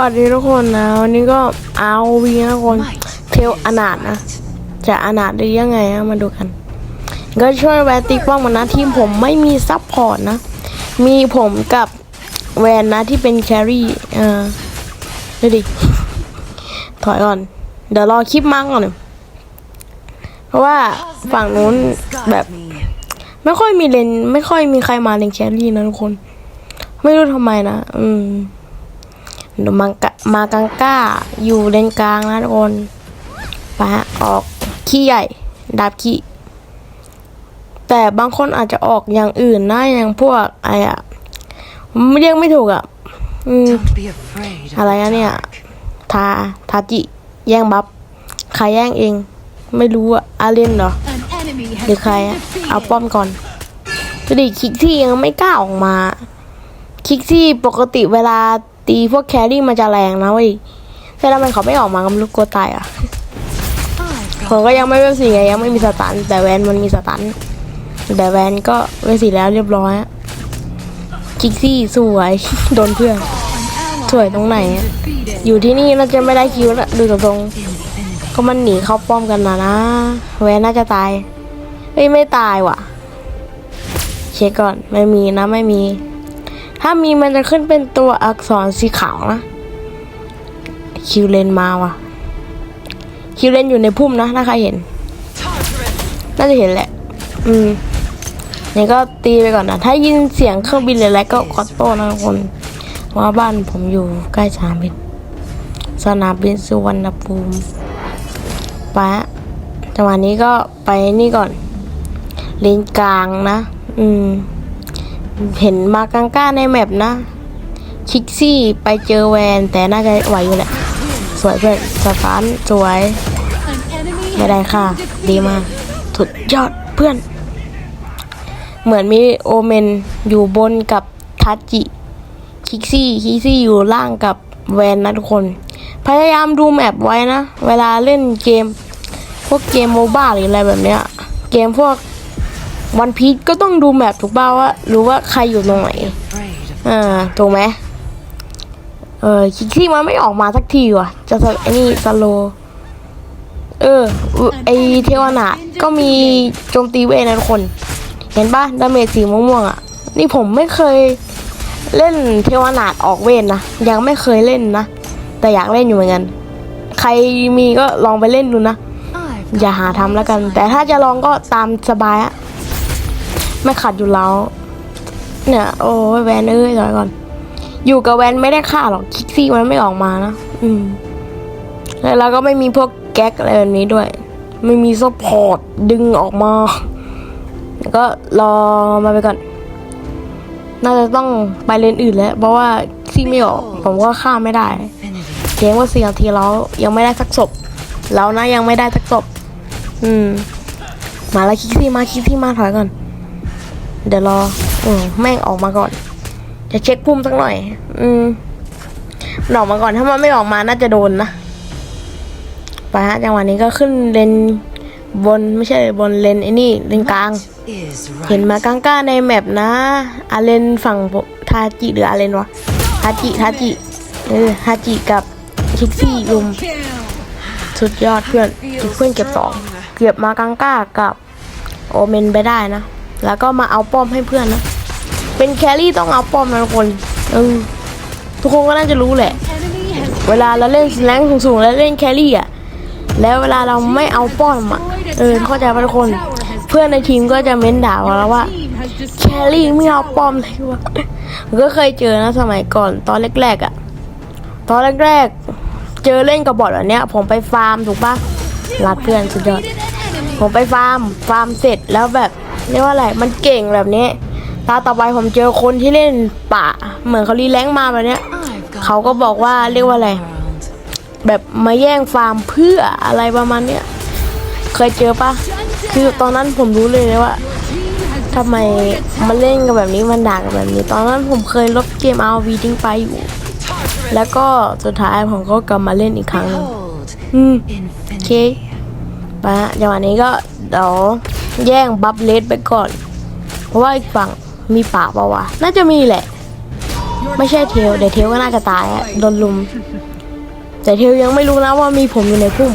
สวัสดีทุกคนนะวันนี้ก็เอาวีนะทุกคนเทลอนาถนะจะอนาถได้ยังไงอะมาดูกัน ก็ช่วยแวนตีป้องมันนะทีมผมไม่มีซับพอร์ตนะ มีผมกับแวนนะที่เป็นแครี่เออดูดิ ถอยก่อน เดี๋ยวรอคลิปมั่งก่อนเพราะว่าฝั่งนู้นแบบไม่ค่อยมีเลนไม่ค่อยมีใครมาเลนแครี่นะทุกคน ไม่รู้ทำไมนะ อืม ดี๋ยวมากะมากังก้า อยู่เลนกลางนะทุกคนไปะออกขี้ใหญ่ ดาบขี้ แต่บางคนอาจจะออกอย่างอื่นนะอย่างพวกไอ้อะเรียกไม่ถูกอะอะไรอะเนี่ยทาทาจิ แย่งบัฟใครแย่งเอง ไม่รู้อะอาเล่นเหรอหรือใครอะเอาป้อมก่อนดูดิคิกซี่ยังไม่กล้าออกมา คิกซี่ปกติเวลา ตีพวกแครี่มันจะแรงนะเว้ยแต่ทำไมเขาไม่ออกมาก็ไม่รู้กลัวตายอะ I've ผมก็ยังไม่เวลสี่ไงยังไม่มีสตัน แต่แวนมันมีสตัน แต่แวนก็เวลสี่แล้วเรียบร้อยอะคิกซี่สวยโดนเพื่อนสวยตรงไหนอะ defeated. อยู่ที่นี่น่าจะไม่ได้คิวนะดูตรงๆก็มันหนีเข้าป้อมกันนะนะแวนน่าจะตายเอ้ยไม่ตายว่ะ เช็คก่อนไม่มีนะไม่มี ถ้ามีมันจะขึ้นเป็นตัวอักษรสีขาวนะ คิวเลนมาว่ะ คิวเลนอยู่ในพุ่มนะ ถ้าใครเห็น น่าจะเห็นแหละ อืมนี่ก็ตีไปก่อนนะ ถ้ายินเสียงเครื่องบินอะไรก็ขอโทษนะทุกคนว่าบ้านผมอยู่ใกล้สนามบิน สนามบินสุวรรณภูมิไปะจังหวะนี้ก็ไปนี่ก่อนเลนกลางนะ อืม เห็นมากังก้าในแมปนะ คิกซี่ไปเจอแวนแต่น่าจะไหวอยู่แหละ สวยเพื่อนสตาร์สวย ไม่ได้ค่ะ ดีมากสุดยอดเพื่อน เหมือนมีโอเมนอยู่บนกับทัจิ คิกซี่ คิกซี่อยู่ล่างกับแวนนะทุกคน พยายามดูแมปไว้นะ เวลาเล่นเกม พวกเกมโมบ้าหรืออะไรแบบเนี้ย เกมพวก วันพี e ก็ต้องดูแมปถูกป่าว่ารู้ว่าใครอยู่ตรงไหนอ่าถูกไหมเออคิกซี่มันไม่ออกมาสักทีว่ะ จะสไอ้นี่สโล เออ ไอเทวนาก็มีโจมตีเวนะทุกคน เห็นปะดาเมจสีม่วงๆอะ นี่ผมไม่เคยเล่นเทวนาออกเวทนะ ยังไม่เคยเล่นนะ แต่อยากเล่นอยู่เหมือนกัน ใครมีก็ลองไปเล่นดูนะ อย่าหาทำแล้วกัน แต่ถ้าจะลองก็ตามสบายอะ ไม่ขัดอยู่แล้ว เนี่ย โอ้ยแวนเอ้ยถอยก่อน อยู่กับแวนไม่ได้ค่าหรอกคิกซี่มันไม่ออกมานะอืมแล้วเราก็ไม่มีพวกแก๊กอะไรแบบนี้ด้วย ไม่มีซัพพอร์ตดึงออกมาแล้วก็รอมาไปก่อน น่าจะต้องไปเลนอื่นแล้ว เพราะว่าซี่ไม่ออก ผมก็ฆ่าไม่ได้เกมว่าสี่นาทีแล้วยังไม่ได้สักศพแล้วนะยังไม่ได้สักศพอืม มาแล้วคิกซี่มาคิกซี่มาถอยก่อน เดี๋ยวรอ อืมแม่งออกมาก่อน จะเช็คพุ่มสักหน่อย อืมมันออกมาก่อนถ้ามันไม่ออกมาน่าจะโดนนะไปฮะจังหวะนี้ก็ขึ้นเลนบนไม่ใช่บนเลนไอ้นี่เลนกลาง เห็นมากังก้าในแมปนะอาเลนฝั่งผมทาจิหรืออาเลนวะทาจิทาจิเออทาจิกับคิกซี่ลุมสุดยอดเพื่อนเพื่อนเก็บสองเก็บมากังก้ากับโอเมนไปได้นะ แล้วก็มาเอาป้อมให้เพื่อนนะ เป็นแครี่ต้องเอาป้อมนะทุกคนเออทุกคนก็น่าจะรู้แหละ เวลาเราเล่นแรงสูงๆแล้วเล่นแครี่อะ แล้วเวลาเราไม่เอาป้อมอะ เออเข้าใจป่ะทุกคน เพื่อนในทีมก็จะเม้นด่าเราว่าแครี่ไม่เอาป้อมเลยวะก็เคยเจอนะสมัยก่อนตอนแรกๆอะ่ะ ตอนแรกๆ เจอเล่นกับบอทแบบเนี้ย ผมไปฟาร์มถูกปะรักเพื่อนสุดยอด ผมไปฟาร์ม ฟาร์มเสร็จแล้วแบบ เรียกว่าอะไร มันเก่งแบบนี้ ตาต่อไปผมเจอคนที่เล่นป่า เหมือนเขารีแรงมาแบบนี้ เขาก็บอกว่าเรียกว่าอะไร แบบมาแย่งฟาร์มเพื่ออะไรประมาณเนี้ย เคยเจอปะคือตอนนั้นผมรู้เลยนะว่าทำไมมันเล่นกันแบบนี้มันด่ากันแบบนี้ ตอนนั้นผมเคยลบเกม RV ทิ้งไปอยู่ แล้วก็สุดท้ายผมก็กลับมาเล่นอีกครั้งอืมโอเคไปฮะจังหวะนี้ก็เดี๋ยว แย่งบัฟเลสไปก่อน เพราะว่าอีกฝั่งมีป่าปล่าวะ น่าจะมีแหละ ไม่ใช่เทลเดี๋ยวเทลก็น่าจะตายอะโดนลุม แต่เทลยังไม่รู้นะว่ามีผมอยู่ในพุ่ม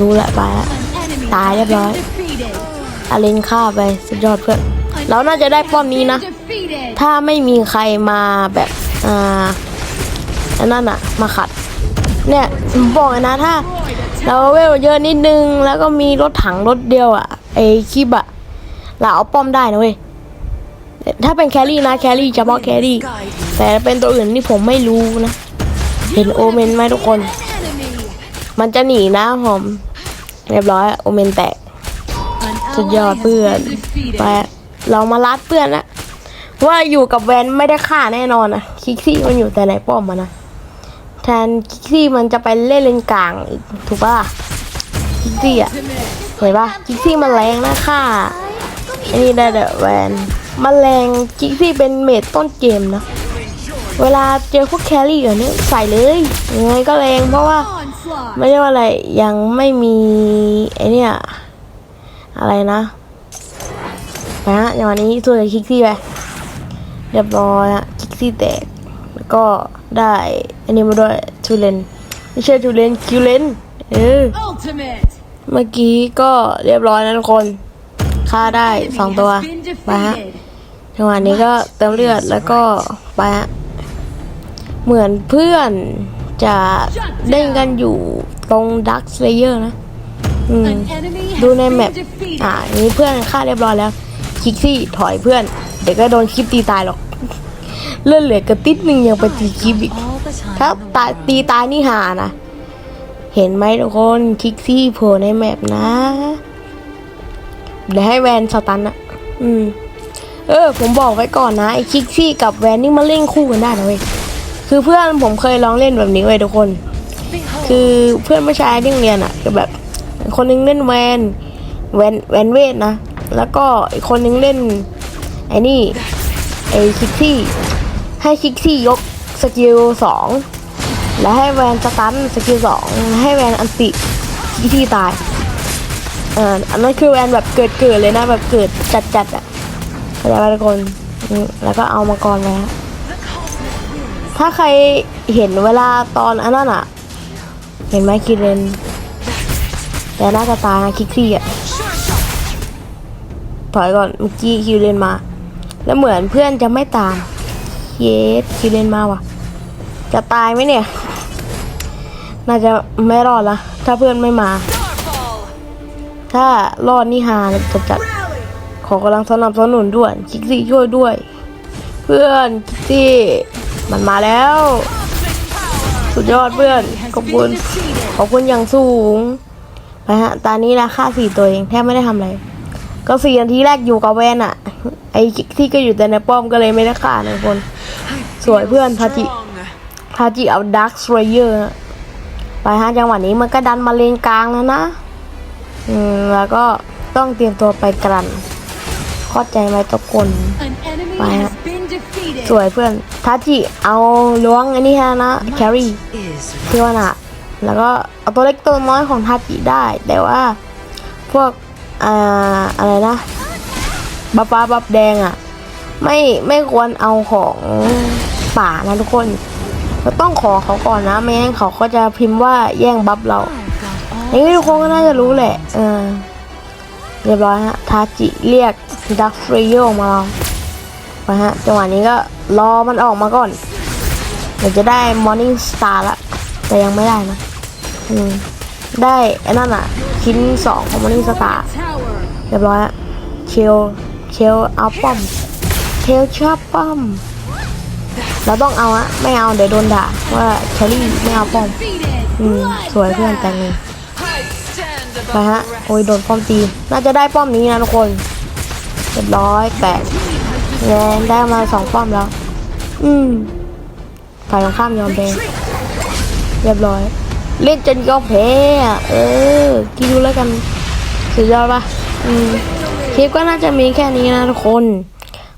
รู้แหละไปละ Enemy Tài has đẹp been rồi. defeated. อาเลนฆ่าไปสุดยอดเพื่อนเราน่าจะได้ป้อมนี้นะ ถ้าไม่มีใครมาแบบอ่าอันนั้นอะมาขัด เนี่ยผมบอกนะถ้า เราเวลเยอะนิดนึง แล้วก็มีรถถังรถเดียวอะ ไอคิบอะเราเอาป้อมได้นะเว้ยถ้าเป็นแครี่นะแครี่เฉพาะแครี่ แต่เป็นตัวอื่นนี่ผมไม่รู้นะ เห็นโอเมนไหมทุกคน มันจะหนีนะผมเรียบร้อยโอเมนแตกสุดยอดเพื่อนไปเรามาลัดเพื่อนนะว่าอยู่กับแวนไม่ได้ฆ่าแน่นอนนะคิกซี่มันอยู่แต่ในป้อมมันนะแทนคิกซี่มันจะไปเล่นเลนกลางถูกป่ะคิกซี่อะ เห็นป่ะคิกซี่มันแรงนะฆ่าไอ้นี่ได้แต่แวนมันแรงคิกซี่เป็นเมดต้นเกมนะ เวลาเจอพวกแครี่อย่างนี้ใส่เลยยังไงก็แรงเพราะว่า Onslaught. ไม่ใช่ว่าอะไรยังไม่มีไอเนี่ยอะไรนะไปฮะอย่างวันนี้ตัวคิกซี่ไปเรียบร้อยฮะคิกซี่แตกแล้วก็ได้อันนี้มาด้วยทูเลนไม่ใช่ทูเลนคิวเลนเออ Ultimate. เมื่อกี้ก็เรียบร้อยนะทุกคนฆ่าได้สองตัว Has been ไปฮะ defeated. จังหวะนี้ก็เติมเลือดแล้วก็ไปฮะเหมือนเพื่อนจะเล่นกันอยู่ตรงดักสเลเยอร์นะอืม An enemy ดูใน has แมป been defeated. อ่านี้เพื่อนฆ่าเรียบร้อยแล้ว คิกซี่ถอยเพื่อน เดี๋ยวก็โดนคลิปตีตายหรอก เลื่อนเหลือกระติดหนึ่งยังไปตีคลิปอีก All the time ถ้า in the ตาย world. ตีตายนี่หานะ เห็นไหมทุกคนคิกซี่โผล่ในแมปนะ เดี๋ยวให้แวนสตันนะอืม เออ ผมบอกไว้ก่อนนะไอ้คิกซี่กับแวนนี่มาเล่นคู่กันได้นะเว้ยคือเพื่อนผมเคยลองเล่นแบบนี้เว้ยทุกคน คือเพื่อนผู้ชายที่โรงเรียนอะคือแบบ คนนึงเล่นแวนแวนแวนเวทนะ แล้วก็อีกคนนึงเล่น ไอ้นี่ไอ้คิกซี่ ให้คิกซี่ยกสกิลสอง แล้วให้แวนสตันสกิลสองให้แวนอันติคิกซี่ตายเอออันนั้นคือแวนแบบเกิดเกิดเลยนะแบบเกิดจัดจัดอะเข้าใจไหมทุกคนแล้วก็เอามาก่อนไว้ฮะถ้าใครเห็นเวลาตอนอันนั้นอะ เห็นไหมคิดเลนแต่น่าจะตายนะคิกซี่อะถอยก่อนเมื่อกี้คิวเลนมา แล้วเหมือนเพื่อนจะไม่ตามเยสคิวเลนมาว่ะ จะตายไหมเนี่ย น่าจะไม่รอดละ ถ้าเพื่อนไม่มา ถ้ารอดนี่ฮาจัดจัดขอกำลังสนับสนุนด่วนคิกซี่ช่วยด้วย เพื่อนคิกซี่มันมาแล้ว สุดยอดเพื่อนขอบคุณขอบคุณอย่างสูงไปฮะตอนนี้นะค่าสี่ตัวเองแทบไม่ได้ทำอะไรก็สี่นาทีแรกอยู่กับแวนอะไอ้ที่ก็อยู่แต่ในป้อมก็เลยไม่ได้ฆ่าหนะทุกคน สวยเพื่อนทาจิทาจิเอาดักสเรเยอร์ ไปฮะจังหวะนี้มันก็ดันมาเลนกลางแล้วนะ อืมแล้วก็ต้องเตรียมตัวไปกรันเข้าใจไหมทุกคน An enemy Phải has ạ. been defeated. สวยเพื่อนทาจิเอาล้วงอันนี้ฮะนะแครี่ Is ที่ว่าน่ะแล้วก็เอาตัวเล็กตัวน้อยของทาจิได้ แต่ว่าพวกอ่าอะไรนะบับฟ้าบับแดงอะ ไม่ไม่ควรเอาของป่านะทุกคน เราต้องขอเขาก่อนนะไม่งั้นเขาก็จะพิมพ์ว่าแย่งบัฟเรา got all อย่างนี้ทุกคนก็น่าจะรู้แหละเออเรียบร้อยฮะทาจิเรียกดักฟรีโยมาเราไปฮะจังหวะนี้ก็รอมันออกมาก่อนเดี๋ยวจะได้มอร์นิ่งสตาร์ละแต่ยังไม่ได้นะอืมได้ไอ้นั่นอะชิ้นสองของมอร์นิ่งสตาร์ Tower. เรียบร้อยฮะเชลเชลเอาป้อมเชลชอบป้อม เราต้องเอาอะไม่เอาเดี๋ยวโดนด่าว่าเชอรี่ไม่เอาป้อมอืมสวยเพื่อนแต่งเลย I stand ไปฮะโอ้ยโดนป้อมตีน่าจะได้ป้อมนี้นะทุกคนเรียบร้อยแตกแงได้มาสองป้อมแล้ว อืมฝ่ายตรงข้ามยอมแพ้เรียบร้อย เล่นจนยอมแพ้อะเออคิดดูแล้วกันสุดยอดปะอืมคลิปก็น่าจะมีแค่นี้นะทุกคน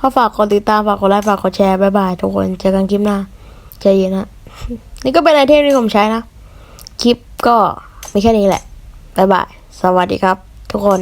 ก็ฝากกดติดตามฝากกดไลค์ฝากกดแชร์บายบายทุกคนเจอกันคลิปหน้าใจเย็นนะนี่ก็เป็นไอเทมที่ผมใช้นะ คลิปก็มีแค่นี้แหละบายบาย สวัสดีครับ ทุกคน